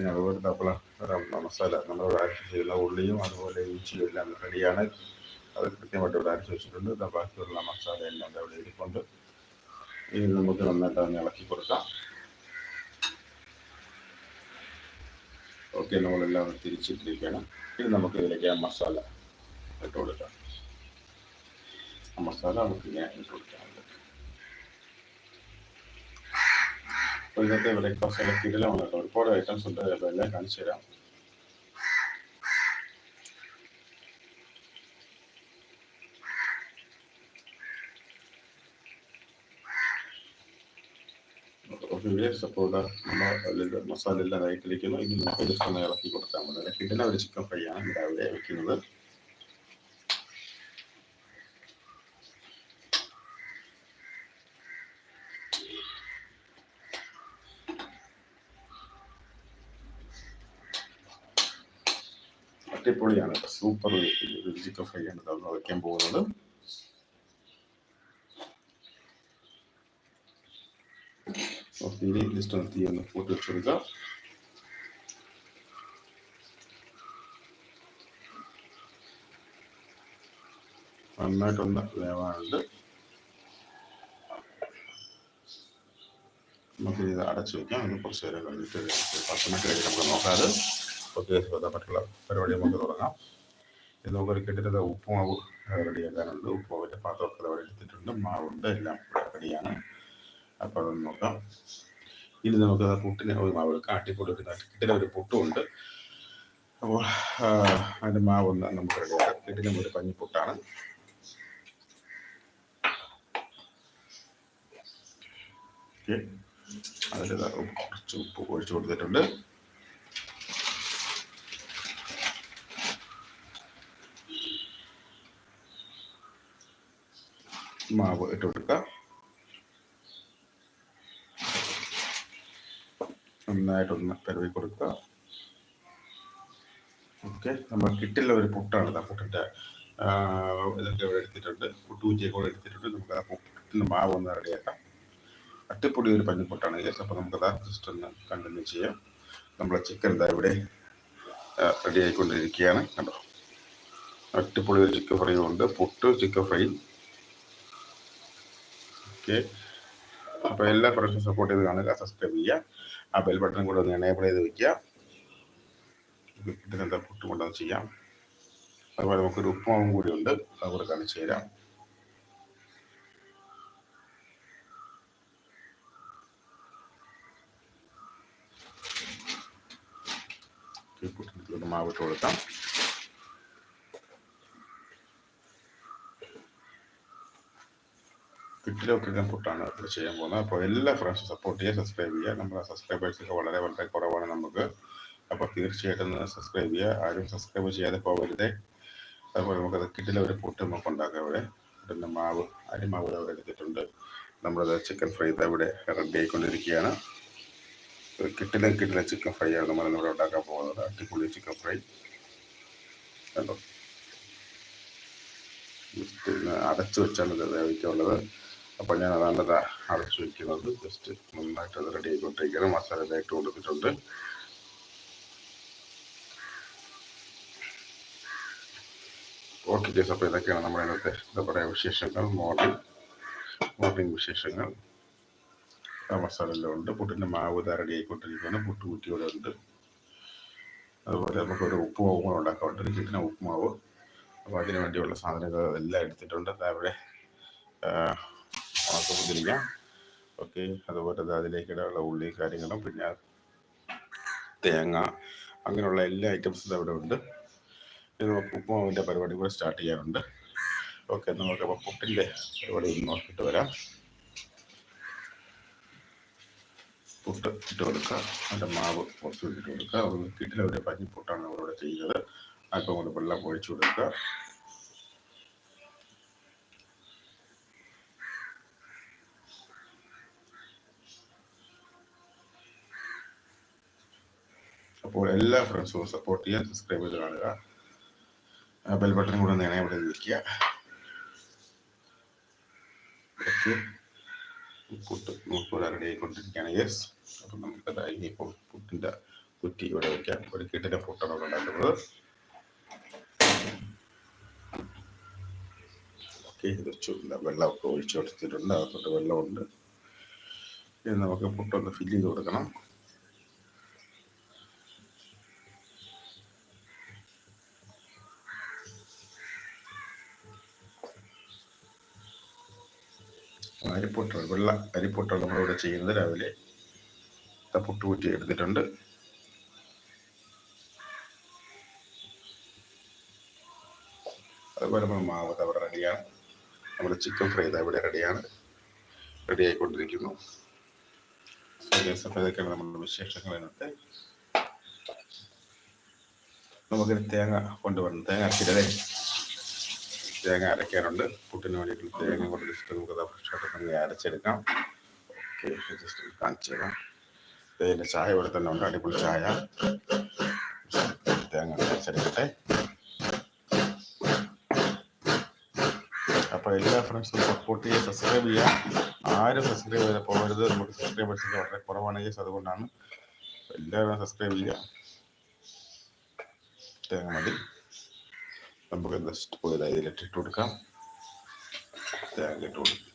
പിന്നെ അതുപോലെ തപ്പള മസാല നമ്മൾ അരച്ച് ചെയ്യുന്ന ഉള്ളിയും അതുപോലെ ഇഞ്ചിയും എല്ലാം റെഡിയാണ്. അത് കൃത്യമായിട്ട് ഇവിടെ അരച്ച് വെച്ചിട്ടുണ്ട്. ബാക്കിയുള്ള മസാല എല്ലാം അവിടെ ഇവിടെ ഇരിപ്പുണ്ട്. ഇനി നമുക്ക് നന്നായിട്ട് അതിനെ ഇളക്കി കൊടുക്കാം. ഓക്കെ നമ്മളെല്ലാം തിരിച്ചിട്ടിരിക്കുകയാണ്. ഇനി നമുക്ക് ഇതിലേക്ക് ആ മസാല ഇട്ട് കൊടുക്കാം. ആ മസാല നമുക്ക് ഇങ്ങനെ ഇട്ട് കൊടുക്കാം. ഇന്നത്തെ ബ്രേക്ക്ഫാസ്റ്റ് ഒക്കെ കിടലാണ് കേട്ടോ. ഒരുപാട് ഐറ്റംസ് ഉണ്ട്. അപ്പോൾ എല്ലാം കാണിച്ചു തരാം. മസാല എല്ലാം ആയിട്ടിരിക്കുന്നു ഇനി നമുക്ക് ഇളക്കി കൊടുത്താൽ മതി കിട്ടുന്ന ഒരു ചിക്കൻ ഫ്രൈ ആണ്. രാവിലെ വെക്കുന്നത്. അടിപൊളിയാണ്. സൂപ്പർ ചിക്കൻ ഫ്രൈ ആണ് നമ്മൾ വയ്ക്കാൻ പോകുന്നത്. ഇനി ജസ്റ്റ് ഒന്ന് തീ ഒന്ന് കൂട്ടി വെച്ച് കൊടുക്കുക നന്നായിട്ടൊന്ന് വേവാനുണ്ട്. നമുക്ക് ഇത് അടച്ചു വെക്കാം. അത് കുറച്ച് നേരം കഴിഞ്ഞിട്ട് പത്ത് മിനിറ്റ് കഴിഞ്ഞ് നമുക്ക് നോക്കാതെ ഓക്കെ മറ്റുള്ള പരിപാടി നമുക്ക് തുടങ്ങാം. ഇത് നമുക്കൊരു കെട്ടിട്ട് ഉപ്പുമാവ് റെഡിയാക്കാനുണ്ട്. ഉപ്പുമാവിന്റെ പാത്രമൊക്കെ അവിടെ എടുത്തിട്ടുണ്ട്. മാവുണ്ട് എല്ലാം റെഡിയാണ്. അപ്പോൾ അതൊന്ന് നോക്കാം. ഇനി നമുക്ക് പുട്ടിന് ഒരു മാവ് എടുക്കാം. അട്ടിപ്പൊടി ഒരു കിട്ടിലെ ഒരു പുട്ടുമുണ്ട്. അപ്പോൾ അതിന്റെ മാവ് ഒന്ന് നമുക്ക് റെഡിയാക്കാം. കിട്ടിലും ഒരു പഞ്ഞിപ്പുട്ടാണ്. അതിൽ കുറച്ച് ഉപ്പ് ഒഴിച്ചു കൊടുത്തിട്ടുണ്ട്. മാവ് ഇട്ട് കൊടുക്കുക. നന്നായിട്ടൊന്ന് കരുവി കൊടുക്കുക. ഓക്കെ നമ്മൾ കിട്ടില്ല ഒരു പുട്ടാണ് ആ പുട്ടിന്റെ ഇതൊക്കെ ഇവിടെ എടുത്തിട്ടുണ്ട്. പുട്ട് പുട്ടുകുറ്റിയൊക്കെ കൂടെ എടുത്തിട്ടുണ്ട്. നമുക്ക് ആ പുട്ടിന്റെ മാവ് ഒന്ന് റെഡിയാക്കാം അട്ടിപ്പൊടി ഒരു പഞ്ഞിപ്പൊട്ടാണ് ജസ്റ്റ് അപ്പോൾ നമുക്കത് ജസ്റ്റ് ഒന്ന് കണ്ടിന്യൂ ചെയ്യാം. നമ്മളെ ചിക്കൻ ഇതാ ഇവിടെ റെഡി ആയിക്കൊണ്ടിരിക്കുകയാണ്. കണ്ടോ? അട്ടിപ്പൊടി ഒരു ചിക്കൻ ഫ്രൈ ഉണ്ട്. Puttu chicken fry okay. അപ്പോൾ എല്ലാ ഫ്രണ്ട്സും സപ്പോർട്ട് ചെയ്ത് കാണുക സബ്സ്ക്രൈബ് ചെയ്യുക. ആ ബെൽ ബട്ടൺ കൂടെ ഒന്ന് എനേബിൾ ചെയ്ത് വെക്കുക. ഇതിനെന്താ പുട്ടും കൊണ്ടൊന്ന് ചെയ്യാം. അതുപോലെ നമുക്കൊരു ഉപ്പുമാവും കൂടി ഉണ്ട്. അതുകൂടെ കാണിച്ചു തരാം. മാവിട്ട് കൊടുക്കാം. കിറ്റിലൊക്കെ പുട്ടാണ് അത് ചെയ്യാൻ പോകുന്നത്. അപ്പോൾ എല്ലാ ഫ്രണ്ട്സും സപ്പോർട്ട് ചെയ്യുക സബ്സ്ക്രൈബ് ചെയ്യുക നമ്മുടെ സബ്സ്ക്രൈബേഴ്സൊക്കെ വളരെ വളരെ കുറവാണ് നമുക്ക്. അപ്പോൾ തീർച്ചയായിട്ടും സബ്സ്ക്രൈബ് ചെയ്യുക ആരും സബ്സ്ക്രൈബ് ചെയ്യാതെ പോകരുതേ. അതുപോലെ നമുക്കത് കിട്ടിലെ ഒരു പുട്ട് നമുക്ക് ഉണ്ടാക്കാം ഇവിടെ പിന്നെ മാവ് അരിമാവ് അവിടെ എടുത്തിട്ടുണ്ട്. നമ്മളത് ചിക്കൻ ഫ്രൈ ഇവിടെ റെഡി ആയിക്കൊണ്ടിരിക്കുകയാണ്. കിട്ടിലെ കിട്ടിലെ ചിക്കൻ ഫ്രൈ ആണ് നമ്മൾ ഇവിടെ ഉണ്ടാക്കാൻ പോകുന്നത്. അടിപൊളി ചിക്കൻ ഫ്രൈ കണ്ടോ? അടച്ചു വെച്ചാണ് വേവിക്കാനുള്ളത്. അപ്പോൾ ഞാൻ അതാണ് ഇത് അടച്ചു വയ്ക്കുന്നത് ജസ്റ്റ് നന്നായിട്ട് അത് റെഡി ആയിക്കൊണ്ടിരിക്കുകയാണ്. മസാല ഇതായിട്ട് കൊടുത്തിട്ടുണ്ട്. ഓക്കെ ജസ് അപ്പോൾ ഇതൊക്കെയാണ് നമ്മുടെ ഇന്നത്തെ എന്താ പറയുക വിശേഷങ്ങൾ. മോർണിംഗ് മോർണിംഗ് വിശേഷങ്ങൾ. ആ മസാല എല്ലാം ഉണ്ട്. പുട്ടിന്റെ മാവ് ഇതാ റെഡി ആയിക്കൊണ്ടിരിക്കുകയാണ്. പുട്ട് കുറ്റിയോടെ ഉണ്ട്. അതുപോലെ നമുക്കൊരു ഉപ്പുമാവ് കൂടെ ഉണ്ടാക്കാറുണ്ട് കിട്ടുന്ന ഉപ്പുമാവ്. അപ്പോൾ അതിന് വേണ്ടിയുള്ള സാധനങ്ങൾ എല്ലാം എടുത്തിട്ടുണ്ട്. അവിടെ ഉണക്കമുതിരിക്ക ഓക്കെ അതുപോലെ അതിലേക്കിടാനുള്ള ഉള്ളി കാര്യങ്ങളും പിന്നെ തേങ്ങ അങ്ങനെയുള്ള എല്ലാ ഐറ്റംസും അവിടെ ഉണ്ട്. ഇത് നമുക്ക് ഉപ്പുമാവിന്റെ പരിപാടി കൂടെ സ്റ്റാർട്ട് ചെയ്യാറുണ്ട് ഓക്കെ നമുക്ക് അപ്പോൾ പുട്ടിന്റെ പരിപാടി ഒന്ന് നോക്കിയിട്ട് വരാം. പുട്ട് ഇട്ട് കൊടുക്കുക. അതിന്റെ മാവ് കുറച്ച് ഇട്ട് കൊടുക്കുക. അവർ കിട്ടിലെ ഒരു പഞ്ഞിപ്പുട്ടാണ് നമ്മളിവിടെ ചെയ്യുന്നത്. അപ്പം കൊണ്ട് വെള്ളം ഒഴിച്ചു കൊടുക്കുക. അപ്പോൾ എല്ലാ ഫ്രണ്ട്സും സപ്പോർട്ട് ചെയ്യാൻ സബ്സ്ക്രൈബ് ചെയ്ത് കാണുക. ബെൽ ബട്ടൺ കൂടെ നേരെ ഇവിടെ വിളിക്കുക ഇവിടെ വെള്ളമൊക്കെ ഒഴിച്ചു കൊടുത്തിട്ടുണ്ട്. അകത്തോട്ട് വെള്ളമുണ്ട്. നമുക്ക് പുട്ടൊന്ന് ഫില്ല് ചെയ്ത് കൊടുക്കണം. അരിപ്പൊട്ടുകൾ വെള്ള അരിപ്പൊട്ടുകൾ നമ്മളിവിടെ ചെയ്യുന്നത് രാവിലെ പുട്ട് കുറ്റി എടുത്തിട്ടുണ്ട്. അതുപോലെ നമ്മൾ മാവ് അവിടെ റെഡിയാണ്. നമ്മുടെ ചിക്കൻ ഫ്രൈ ഇവിടെ റെഡിയാണ്. റെഡി ആയിക്കൊണ്ടിരിക്കുന്നു. ഇതൊക്കെയാണ് നമ്മുടെ വിശേഷങ്ങൾ ഇന്നത്തെ. നമുക്കൊരു തേങ്ങ കൊണ്ടുവരണം. തേങ്ങ അരച്ചിട്ടേ തേങ്ങ അരയ്ക്കാനുണ്ട്. പുട്ടിന് വേണ്ടിയിട്ടുള്ള തേങ്ങ കൊണ്ട് ജസ്റ്റ് നമുക്ക് ഫ്രഷായിട്ട് തേങ്ങ അരച്ചെടുക്കാം. ഓക്കെ ജസ്റ്റ് കാണിച്ചു തരാം. ചായ ഇവിടെ തന്നെ ഉണ്ട്. അടിപൊളി ചായ. തേങ്ങ അരച്ചെടുക്കട്ടെ. അപ്പോൾ എല്ലാ ഫ്രണ്ട്സും സപ്പോർട്ട് ചെയ്യുക സബ്സ്ക്രൈബ് ചെയ്യുക. ആരും സബ്സ്ക്രൈബ് ചെയ്താൽ പോകരുത്. നമുക്ക് സബ്സ്ക്രൈബേഴ്സിന്റെ വളരെ കുറവാണ് കേസ് അതുകൊണ്ടാണ് എല്ലാവരും സബ്സ്ക്രൈബ് ചെയ്യുക. തേങ്ങ മതി. നമുക്ക് ജസ്റ്റ് പോയത് ഇതിലിട്ട് ഇട്ട് കൊടുക്കാം. തേങ്ങ ഇട്ട് കൊടുക്കാം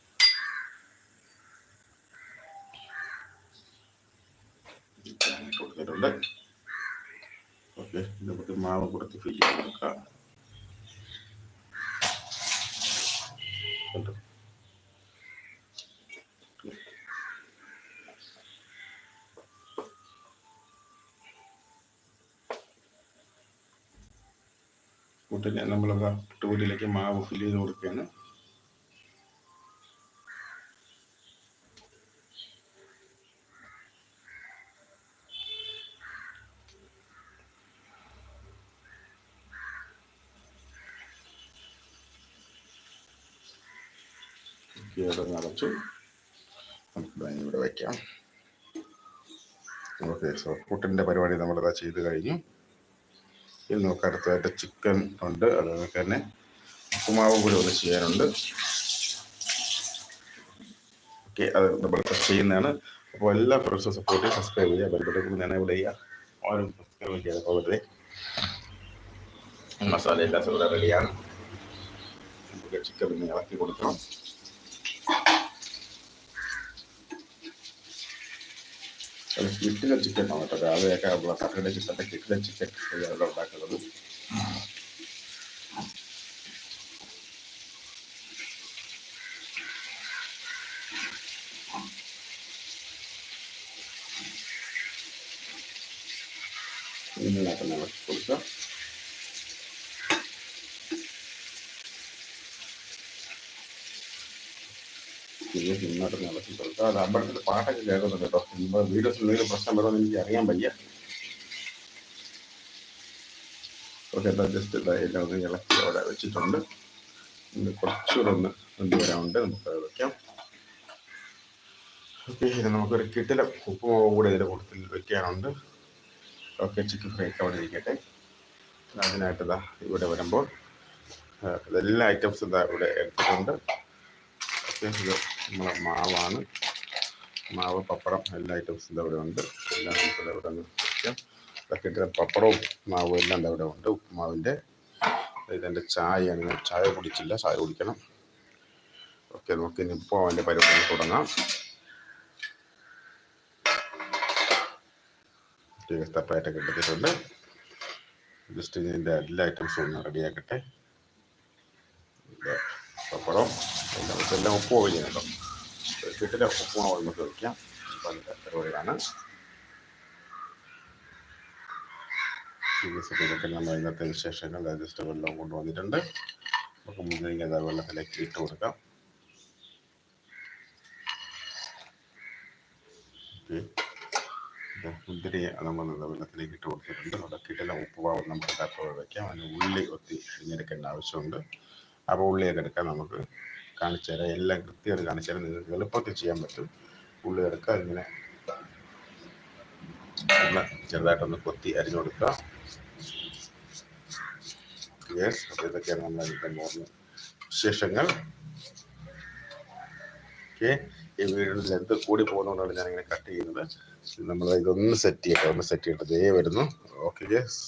തേങ്ങ ഇട്ട് നമുക്ക് മാവ് കൊടുത്ത് ഫില്ല് കൊടുക്കാം. കൂട്ടിന് നമ്മൾ പുട്ടുകൂട്ടിലേക്ക് മാവ് ഫില്ല് ചെയ്ത് കൊടുക്കുകയാണ്. നിറച്ചു. നമുക്ക് ഇവിടെ വയ്ക്കാം സോ പുട്ടിന്റെ പരിപാടി നമ്മളിതാ ചെയ്ത് കഴിഞ്ഞു. ഇനി നമുക്ക് അടുത്തതായിട്ട് ചിക്കൻ ഉണ്ട്. അതുപോലെ തന്നെ ഉപ്പുമാവ് കൂടി ഒന്ന് ചെയ്യാനുണ്ട്. ഓക്കെ അത് നമ്മൾ ചെയ്യുന്നതാണ്. അപ്പോൾ എല്ലാ ഫ്രണ്ട്സും സപ്പോർട്ട് ചെയ്യുക സബ്സ്ക്രൈബ് ചെയ്യുക ബന്ധപ്പെട്ട് ഞാൻ ഇവിടെ ചെയ്യുക ആരും സബ്സ്ക്രൈബ് ചെയ്യാതെ പോകരുതേ. മസാല എല്ലാം റെഡിയാണ് നമുക്ക് ചിക്കൻ ഇളക്കി കൊടുക്കണം. അത് കിട്ടിലെ ചിക്കൻ ആണ് കേട്ടോ രാവിലെയൊക്കെ നമ്മളെ സാറ്റർഡേ ചിക്കന്റെ കിട്ടിലെ ചിക്കൻ അവിടെ ഉണ്ടാക്കുന്നത് ഇന്നലായിട്ട് ഇളക്കി കൊടുക്കുക വീഡിയോസ് ഇന്നോട്ട് ഇളക്കി കൊടുക്കുക അത് അമ്പലത്തിൽ പാട്ടൊക്കെ കേൾക്കുന്നുണ്ട് കേട്ടോ. ഇനിയിപ്പോൾ വീഡിയോസിൽ എന്തെങ്കിലും പ്രശ്നം വരുമെന്ന് എനിക്ക് അറിയാൻ വയ്യ. ഓക്കെ എന്താ ജസ്റ്റ് എല്ലാം ഒന്ന് ഇളക്കി അവിടെ വെച്ചിട്ടുണ്ട്. ഇന്ന് കുറച്ചുകൂടെ ഒന്ന് എന്ത് നമുക്ക് അത് വെക്കാം. ഓക്കെ ഇത് നമുക്കൊരു കിട്ടില ഉപ്പുമാവ് കൂടെ ഇതിന്റെ കൂട്ടത്തിൽ വെക്കാനുണ്ട്. ഓക്കെ ചിക്കൻ ഫ്രൈ ഒക്കെ അവിടെ ഇരിക്കട്ടെ. അതിനായിട്ട് ഇതാ ഇവിടെ വരുമ്പോൾ എല്ലാ ഐറ്റംസും ഇതാ ഇവിടെ എടുത്തിട്ടുണ്ട്. ഓക്കെ ഇത് നമ്മളെ മാവാണ്. മാവ് പപ്പടം എല്ലാ ഐറ്റംസും ഇവിടെ ഉണ്ട്. എല്ലാം ഇവിടെ ഇതൊക്കെ പപ്പടവും മാവും എല്ലാം ഇവിടെ ഉണ്ട്. ഉപ്പുമാവിന്റെ ഇതെന്റെ ചായയാണ്. ഞാൻ ചായ കുടിച്ചില്ല. ചായ കുടിക്കണം. ഓക്കെ നമുക്ക് ഇനി ഉപ്പുമാവിന്റെ പരിപാടി തുടങ്ങാം. സെപ്പറേറ്റൊക്കെ എടുത്തിട്ടുണ്ട്. ജസ്റ്റ് ഇതിന്റെ എല്ലാ ഐറ്റംസും ഒന്ന് റെഡിയാക്കട്ടെ പപ്പടം എല്ലാം ഉപ്പ് പോവുകയാണ് കേട്ടോ. കിട്ടില്ല ഉപ്പുമാവ് നമുക്ക് വയ്ക്കാം ഇതൊക്കെ നമ്മൾ ഇന്നത്തെ വിശേഷങ്ങൾ ജസ്റ്റ് വെള്ളം കൊണ്ടുവന്നിട്ടുണ്ട് നമുക്ക് അത് വെള്ളത്തിലേക്ക് ഇട്ട് കൊടുക്കാം. മുന്തിരി നമ്മൾ വെള്ളത്തിലേക്ക് ഇട്ട് കൊടുത്തിട്ടുണ്ട്. അതൊക്കെ ഇട്ടെല്ലാം ഉപ്പുവാവ് നമുക്ക് തപ്പ വയ്ക്കാം അതിന് ഉള്ളി ഒത്തി അരിഞ്ഞെടുക്കേണ്ട ആവശ്യമുണ്ട്. അപ്പോൾ ഉള്ളിയൊക്കെ എടുക്കാം നമുക്ക്. കാണിച്ചു തരാം എല്ലാം കൃത്യമായിട്ട് കാണിച്ചു തരാം നിങ്ങൾക്ക് എളുപ്പത്തിൽ ചെയ്യാൻ പറ്റും. ഉള്ളി എടുക്കുക ഇങ്ങനെ ചെറുതായിട്ടൊന്ന് കൊത്തി അരിഞ്ഞു കൊടുക്കുക. യെസ് അപ്പോൾ ഇതൊക്കെയാണ് നമ്മൾ ഇതിന്റെ മോർണിംഗ് വിശേഷങ്ങൾ. ഓക്കെ ഈ വീടിന്റെ ലെന്ത് കൂടി പോകുന്നതുകൊണ്ടാണ് ഞാനിങ്ങനെ കട്ട് ചെയ്യുന്നത്. നമ്മൾ ഇതൊന്ന് സെറ്റ് ചെയ്യട്ടെ ഒന്ന് സെറ്റ് ചെയ്തിട്ട് ദേ വരുന്നു. Okay yes